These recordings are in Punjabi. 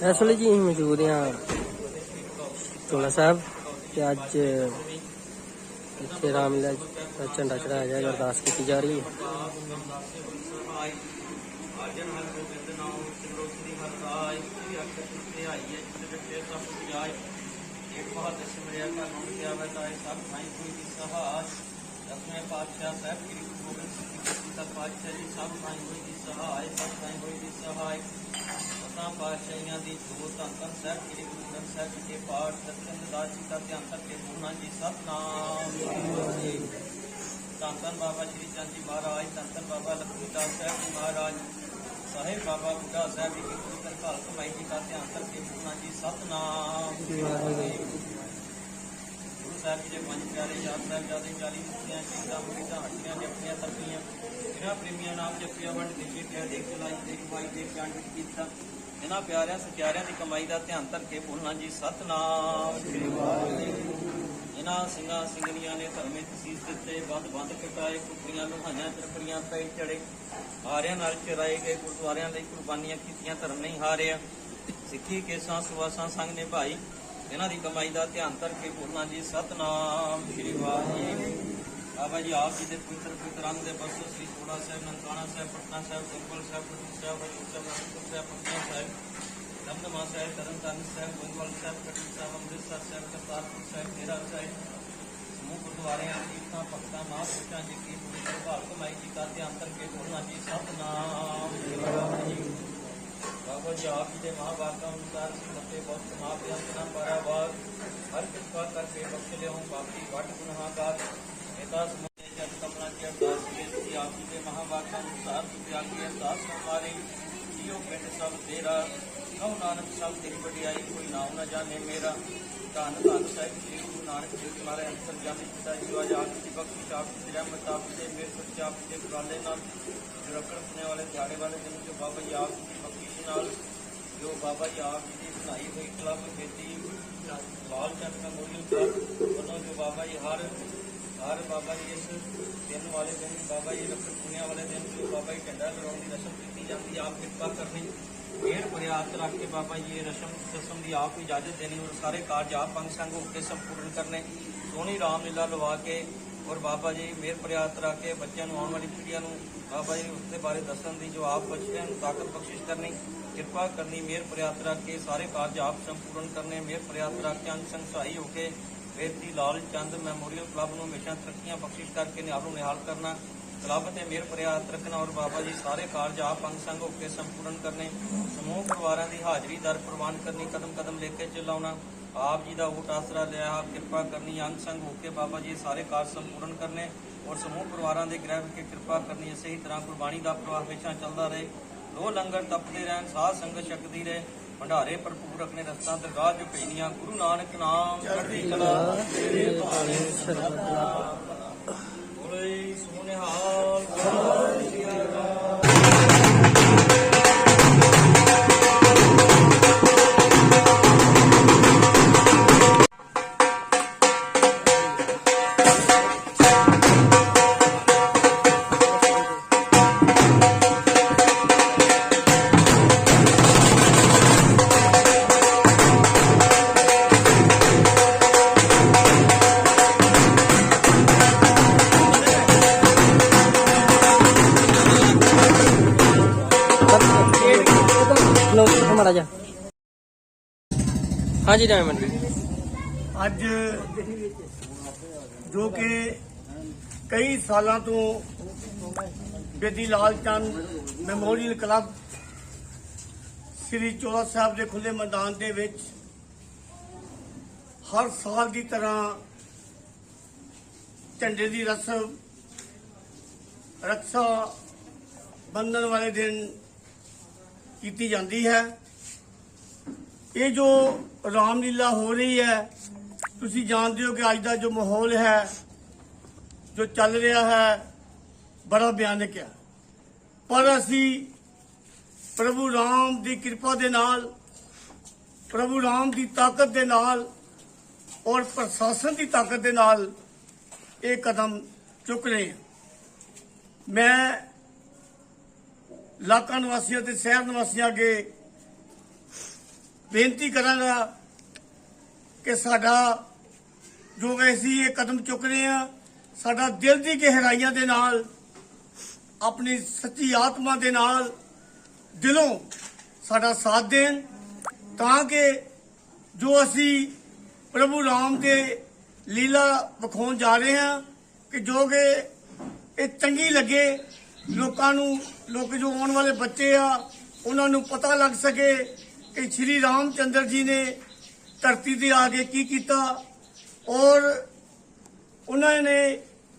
ਇਸ ਵੇਲੇ ਜੀ ਅਸੀਂ ਮੌਜੂਦ ਹਾਂ ਚੋਲਾ ਸਾਹਿਬ ਤੇ ਅੱਜ ਇੱਥੇ ਰਾਮਲੀਲਾ ਦਾ ਝੰਡਾ ਚੜਾਇਆ ਜਾਏਗਾ ਅਰਦਾਸ ਕੀਤੀ ਜਾ ਰਹੀ ਹੈ। ਆਜਨ ਹਰ ਗੋਬਿੰਦ ਨਾਮ ਸਿਮਰੋ ਸ੍ਰੀ ਹਰਿ ਸ੍ਰੀ ਅਕਰ ਤੇ ਆਈ ਹੈ ਜਿਸ ਸਭ ਪੁਜਾਇ ਇੱਕ ਬਹੁਤ ਸਿਮਰਿਆ ਕਾ ਨਾਮ ਕਿਆ ਬਤਾਏ ਸਭ ਭਾਈ ਕੋਈ ਦੀ ਸਹਾਇ ਦਸਵੇਂ ਪਾਤਸ਼ਾਹ ਸਾਹਿਬ ਸ੍ਰੀ ਗੋਬਿੰਦ ਸਿੰਘ ਜੀ ਦੀ ਪਾਤਸ਼ਾਹ ਜੀ ਸਭ ਭਾਈ ਹੋਈ ਦੀ ਸਹਾਇ, ਸਭ ਭਾਈ ਹੋਈ ਦੀ ਸਹਾਇ। ਸਤਾਂ ਪਾਤਸ਼ਾਹੀਆਂ ਦੀ ਜੋਤ ਧੰਨ ਧੰਨ ਸਾਹਿਬ ਸ੍ਰੀ ਗੁਰੂ ਗ੍ਰੰਥ ਸਾਹਿਬ ਜੀ ਦੇ ਪਾਠ ਸਤਿਗੁਰ ਦਾਸ ਜੀ ਦਾ ਧਿਆਨ ਕਰਕੇ ਪੂਰਨਾ ਜੀ, ਸਤਨਾਮ। ਧੰਨ ਧੰਨ ਬਾਬਾ ਸ਼੍ਰੀ ਚੰਦ ਜੀ ਮਹਾਰਾਜ, ਧੰਨ ਧੰਨ ਬਾਬਾ ਲਖਮੀ ਦਾਸ ਸਾਹਿਬ ਜੀ ਮਹਾਰਾਜ, ਸਾਹਿਬ ਬਾਬਾ ਬੁੱਢਾ ਸਾਹਿਬ ਜੀ ਦੀ ਗੁਰੂ ਘਰ ਕਮਾਈ ਜੀ ਦਾ ਧਿਆਨ ਕਰਕੇ ਪੂਰਨਾ ਜੀ, ਸਤਨਾਮ। ਗੁਰੂ ਸਾਹਿਬ ਜੀ ਦੇ ਪੰਜ ਪਿਆਰੇ ਯਾਦ ਸਾਹਿਬ 40 ਮੁਕਤੀਆਂ ਚੀਜ਼ਾਂ ਮੁਕਤਾਂ ਹੱਟੀਆਂ ਜਪੀਆਂ ਤਰਪੀਆਂ ਇਹਨਾਂ ਪ੍ਰੇਮੀਆਂ ਨਾਮ ਜਪਿਆ ਵੰਡ ਦਿੱਤੀ ਪਿਆ ਦੇਖ ਚਲਾਈ, ਦੇਖ ਪਾਈ ਦੇਖ ਜਾਣ ਵਿੱਚ ਕੀਤਾ। ਇਹਨਾਂ ਪਿਆਰਿਆਂ, ਸਚਿਆਰਿਆਂ ਦੀ ਕਮਾਈ ਦਾ ਧਿਆਨ ਧਰ ਕੇ ਬੋਲਣਾ ਜੀ, ਸਤਨਾਮ। ਸ੍ਰੀ ਵਾਹਿਗੁਰੂ ਇਹਨਾਂ ਸਿੰਘਾਂ, ਸਿੰਘਣੀਆਂ ਨੇ ਧਰਮੇ ਤਸੀਸ ਦਿੱਤੇ, ਬੰਦ ਬੰਦ ਕਟਾਏ ਕੁੱਕਰੀਆਂ ਲੋਹਾਈਆਂ ਤਰਪਰੀਆਂ ਪੈ ਚੜੇ। ਹਾਰਿਆਂ ਨਾਲ ਚਰਾਏ ਗਏ, ਗੁਰਦੁਆਰਿਆਂ ਲਈ ਕੁਰਬਾਨੀਆਂ ਕੀਤੀਆਂ, ਧਰਮ ਨਹੀਂ ਹਾਰਿਆ। ਸਿੱਖੀ ਕੇਸਾਂ ਸੁਵਾਸਾਂ ਸੰਗ ਨਿਭਾਈ। ਇਹਨਾਂ ਦੀ ਕਮਾਈ ਦਾ ਧਿਆਨ ਧਰ ਕੇ ਬੋਲਣਾ ਜੀ, ਸਤਨਾਮ ਸ੍ਰੀ ਵਾਹਿਗੁਰੂ। ਬਾਬਾ ਜੀ, ਆਪ ਜੀ ਦੇ ਪਵਿੱਤਰ ਪਵਿੱਤਰ ਦੇ ਬਸੋ ਸ੍ਰੀ ਚੋੜਾ ਸਾਹਿਬ, ਨਨਕਾਣਾ ਸਾਹਿਬ, ਪਟਨਾ ਸਾਹਿਬ ਗੁਰਪੁਰ ਸਾਹਿਬ ਪਟਨਾ ਸਾਹਿਬ, ਹਜੂਰ ਸਾਹਿਬ ਅਨੰਦਪੁਰ ਸਾਹਿਬ, ਪਟਨਾ ਸਾਹਿਬ, ਦਮਦਮਾ ਸਾਹਿਬ, ਤਰਨਤਾਰਨ ਸਾਹਿਬ, ਗੋਇੰਦਵਾਲ ਸਾਹਿਬ ਕਟਨੀ ਸਾਹਿਬ, ਅੰਮ੍ਰਿਤਸਰ ਸਾਹਿਬ, ਕਰਤਾਰਪੁਰ ਸਾਹਿਬ, ਡੇਰਾ ਸਾਹਿਬ, ਸਮੂਹ ਗੁਰਦੁਆਰਿਆਂ, ਤੀਰਥਾਂ, ਭਗਤਾਂ, ਮਹਾਂਪੁਰਸ਼ਾਂ ਜੀ ਕੀ ਪਵਿੱਤਰ ਭਾਲ ਕਮਾਈ ਜੀ ਦਾ ਧਿਆਨ ਧਰ ਕੇ ਬੋਲਣਾ ਜੀ, ਸਤਨਾਮ। ਜੀ ਆਪ ਜੀ ਦੇ ਮਹਾਂਵਾਕਾਂ ਅਨੁਸਾਰ ਸਮਤੇ ਬਹੁਤ ਸਮਾਪਿਆ ਤਨਾ ਪਰਾਵਾਰ ਹਰ ਕਿਰਪਾ ਕਰਕੇ ਬਖਸ਼ ਲਿਓ ਬਾਕੀ ਵੱਡ ਗੁਨਾਹਗਾਰ ਇਹਦਾ ਸਮਤੇ ਜਨ ਕਮਲਾ ਕੀ ਅਰਦਾਸ ਬੇਨਤੀ ਆਪ ਜੀ ਦੇ ਮਹਾਂਵਾਕਾਂ ਅਨੁਸਾਰ ਸੁਭਿਆ ਕੀ ਅਰਦਾਸ ਹਮਾਰੇ ਜੀਓ ਪਿੰਡ ਸਭ ਤੇਰਾ? ਕਹੋ ਨਾਨਕ, ਸਭ ਤੇਰੀ ਵਡਿਆਈ, ਕੋਈ ਨਾਮ ਨਾ ਜਾਣੇ ਮੇਰਾ। ਧੰਨ ਧੰਨ ਸਾਹਿਬ ਸ੍ਰੀ ਗੁਰੂ ਨਾਨਕ ਦੇਵ ਜੀ ਮਹਾਰਾਜ ਅੰਤਰ ਜਾਮੀ ਪਿਤਾ ਜੀ ਅੱਜ ਆਪ ਦੀ ਬਖਸ਼ਿਸ਼ ਆਪ ਦੀ ਰਹਿਮਤ ਦੇ ਮੇਰੇ ਸੱਚਾ ਆਪ ਦੇ ਬੁਲਾਲੇ ਨਾਲ ਜੋ ਰੱਖਣ ਪੁਣੇ ਵਾਲੇ, ਦਿਹਾੜੇ ਵਾਲੇ ਦਿਨ ਜੋ ਬਾਬਾ ਜੀ ਆਪ ਦੀ ਬਖਸ਼ਿਸ਼ ਨਾਲ ਜੋ ਬਾਬਾ ਜੀ ਆਪ ਜੀ ਦੀ ਬਣਾਈ ਹੋਈ ਕਲੱਬ ਖੇਤੀ ਲਾਲ ਚੰਦ ਮੈਮੋਰੀਅਲ ਕਲੱਬ ਵੱਲੋਂ ਜੋ ਬਾਬਾ ਜੀ ਹਰ ਹਰ ਬਾਬਾ ਜੀ ਇਸ ਦਿਨ ਵਾਲੇ ਦਿਨ, ਬਾਬਾ ਜੀ ਰੱਖਣ ਪੁਣੇ ਵਾਲੇ ਦਿਨ, ਜੋ ਬਾਬਾ ਜੀ ਝੰਡਾ ਲਗਾਉਣ ਦੀ ਰਸਮ ਕੀਤੀ ਜਾਂਦੀ, ਆਪ ਕਿਰਪਾ ਕਰਨੀ ਫੇਰ ਪ੍ਰਿਆਤ ਰੱਖ ਕੇ ਬਾਬਾ ਜੀ ਇਹ ਰਸਮ ਰਸਮ ਦੀ ਆਪ ਇਜਾਜ਼ਤ ਦੇਣੀ ਔਰ ਸਾਰੇ ਕਾਰਜ ਆਪ ਅੰਗ ਸੰਗ ਹੋ ਕੇ ਸੰਪੂਰਨ ਕਰਨੇ, ਸੋਹਣੀ ਰਾਮ ਲੀਲਾ ਲਵਾ ਕੇ ਔਰ ਬਾਬਾ ਜੀ ਮੇਰ ਪ੍ਰਿਆਤ ਰੱਖ ਕੇ ਬੱਚਿਆਂ ਨੂੰ, ਆਉਣ ਵਾਲੀ ਪੀੜ੍ਹੀਆਂ ਨੂੰ ਬਾਬਾ ਜੀ ਉਸ ਦੇ ਬਾਰੇ ਦੱਸਣ ਦੀ ਜੋ ਆਪ ਬੱਚਿਆਂ ਨੂੰ ਤਾਕਤ ਬਖਸ਼ਿਸ਼ ਕਰਨੀ, ਕਿਰਪਾ ਕਰਨੀ, ਮੇਰ ਪ੍ਰਿਆਤ ਰੱਖ ਕੇ ਸਾਰੇ ਕਾਰਜ ਆਪ ਸੰਪੂਰਨ ਕਰਨੇ, ਮੇਰ ਪ੍ਰਿਆਤ ਰੱਖ ਕੇ ਅੰਗ ਸੰਗ ਸਹਾਈ ਹੋ ਕੇ ਬੇਦੀ ਲਾਲ ਚੰਦ ਮੈਮੋਰੀਅਲ ਕਲੱਬ ਨੂੰ ਹਮੇਸ਼ਾ ਤਰੱਕੀਆਂ ਬਖਸ਼ਿਸ਼ ਕਰਕੇ ਨਿਹਾਲ ਨੂੰ ਨਿਹਾਲ ਕਰਨਾ, ਕਲੱਬ ਤੇ ਮੇਰ ਪ੍ਰਿਆਤ ਰੱਖਣਾ ਔਰ ਬਾਬਾ ਜੀ ਸਾਰੇ ਕਾਰਜ ਆਪ ਅੰਗ ਸੰਗ ਹੋ ਕੇ ਸੰਪੂਰਨ ਕਰਨੇ, ਸਮੂਹ ਪਰਿਵਾਰਾਂ ਦੀ ਹਾਜ਼ਰੀ ਦਰ ਪ੍ਰਵਾਨ ਕਰਨੀ, ਕਦਮ ਕਦਮ ਲੈ ਕੇ ਚਲਾਉਣਾ, ਆਪ ਜੀ ਦਾ ਓਟ ਆਸਰਾ ਲਿਆ, ਆਪ ਕਿਰਪਾ ਕਰਨੀ, ਅੰਗ ਸੰਗ ਹੋ ਕੇ ਬਾਬਾ ਜੀ ਸਾਰੇ ਕਾਰਜ ਸੰਪੂਰਨ ਕਰਨੇ ਔਰ ਸਮੂਹ ਪਰਿਵਾਰਾਂ ਦੇ ਗ੍ਰਹਿ ਵਿਖੇ ਕਿਰਪਾ ਕਰਨੀ, ਇਸੇ ਤਰ੍ਹਾਂ ਕੁਰਬਾਨੀ ਦਾ ਪ੍ਰਵਾਹ ਹਮੇਸ਼ਾ ਚੱਲਦਾ ਰਹੇ ਲੋ ਲੰਗਰ ਤਪਦੇ ਰਹਿਣ, ਸਾਧ ਸੰਗਤ ਛਕਦੀ ਰਹੇ ਭੰਡਾਰੇ ਭਰਪੂਰ ਆਪਣੇ ਰਸਤਾ ਦਰਗਾਹ ਜੋ ਭੇਜੀਆਂ ਗੁਰੂ ਨਾਨਕ ਨਾਮ ਚੜ੍ਹਦੀ ਕਲਾ ਤੇਰੇ ਭਾਣੇ ਸਰਬਤ ਬੋਲੇ ਸੋਨਿਹਾਲ ਮਾੜਾ ਜਾ ਹਾਂਜੀ ਡਾਇਮੰਡ ਜੀ। ਅੱਜ ਜੋ ਕਿ ਕਈ ਸਾਲਾਂ ਤੋਂ ਬੇਦੀ ਲਾਲ ਚੰਦ ਮੈਮੋਰੀਅਲ ਕਲੱਬ ਸ੍ਰੀ ਚੋਲਾ ਸਾਹਿਬ ਦੇ ਖੁੱਲੇ ਮੈਦਾਨ ਦੇ ਵਿੱਚ ਹਰ ਸਾਲ ਦੀ ਤਰ੍ਹਾਂ ਝੰਡੇ ਦੀ ਰਸਮ ਰੱਖਾ ਬੰਧਨ ਵਾਲੇ ਦਿਨ ਕੀਤੀ ਜਾਂਦੀ ਹੈ। ਇਹ ਜੋ ਰਾਮਲੀਲਾ ਹੋ ਰਹੀ ਹੈ, ਤੁਸੀਂ ਜਾਣਦੇ ਹੋ ਕਿ ਅੱਜ ਦਾ ਜੋ ਮਾਹੌਲ ਹੈ, ਜੋ ਚੱਲ ਰਿਹਾ ਹੈ, ਬੜਾ ਭਿਆਨਕ ਹੈ। ਪਰ ਅਸੀਂ ਪ੍ਰਭੂ ਰਾਮ ਦੀ ਕਿਰਪਾ ਦੇ ਨਾਲ, ਪ੍ਰਭੂ ਰਾਮ ਦੀ ਤਾਕਤ ਦੇ ਨਾਲ ਔਰ ਪ੍ਰਸ਼ਾਸਨ ਦੀ ਤਾਕਤ ਦੇ ਨਾਲ ਇਹ ਕਦਮ ਚੁੱਕ ਰਹੇ ਹਾਂ। ਮੈਂ ਇਲਾਕਾ ਨਿਵਾਸੀਆਂ ਤੇ ਸ਼ਹਿਰ ਨਿਵਾਸੀਆਂ ਅੱਗੇ ਬੇਨਤੀ ਕਰਾਂਗਾ ਕਿ ਸਾਡਾ ਜੋ ਅਸੀਂ ਇਹ ਕਦਮ ਚੁੱਕ ਰਹੇ ਆ ਸਾਡਾ ਦਿਲ ਦੀ ਗਹਿਰਾਈਆਂ ਦੇ ਨਾਲ, ਆਪਣੀ ਸੱਚੀ ਆਤਮਾ ਦੇ ਨਾਲ ਦਿਲੋਂ ਸਾਡਾ ਸਾਥ ਦੇਣ ਤਾਂ ਕਿ ਜੋ ਅਸੀਂ ਪ੍ਰਭੂ ਰਾਮ ਦੇ ਲੀਲਾ ਵਿਖਾਉਣ ਜਾ ਰਹੇ ਹਾਂ, ਕਿ ਜੋ ਕਿ ਇਹ ਚੰਗੀ ਲੱਗੇ, ਲੋਕਾਂ ਨੂੰ, ਲੋਕ ਜੋ ਆਉਣ ਵਾਲੇ ਬੱਚੇ ਆ, ਉਹਨਾਂ ਨੂੰ ਪਤਾ ਲੱਗ ਸਕੇ ਕਿ ਸ਼੍ਰੀ ਰਾਮ ਚੰਦਰ ਜੀ ਨੇ ਧਰਤੀ ਤੇ ਆ ਕੇ ਕੀ ਕੀਤਾ ਔਰ ਉਹਨਾਂ ਨੇ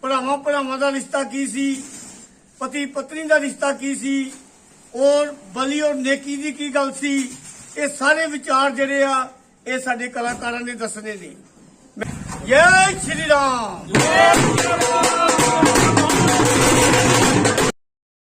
ਭਰਾਵਾਂ ਭਰਾਵਾਂ ਦਾ ਰਿਸ਼ਤਾ ਕੀ ਸੀ, ਪਤੀ ਪਤਨੀ ਦਾ ਰਿਸ਼ਤਾ ਕੀ ਸੀ ਔਰ ਬਲੀ ਔਰ ਨੇਕੀ ਦੀ ਕੀ ਗੱਲ ਸੀ, ਇਹ ਸਾਰੇ ਵਿਚਾਰ ਜਿਹੜੇ ਆ, ਇਹ ਸਾਡੇ ਕਲਾਕਾਰਾਂ ਨੇ ਦੱਸਣੇ ਨੇ। ਜੈ ਸ਼੍ਰੀ ਰਾਮ!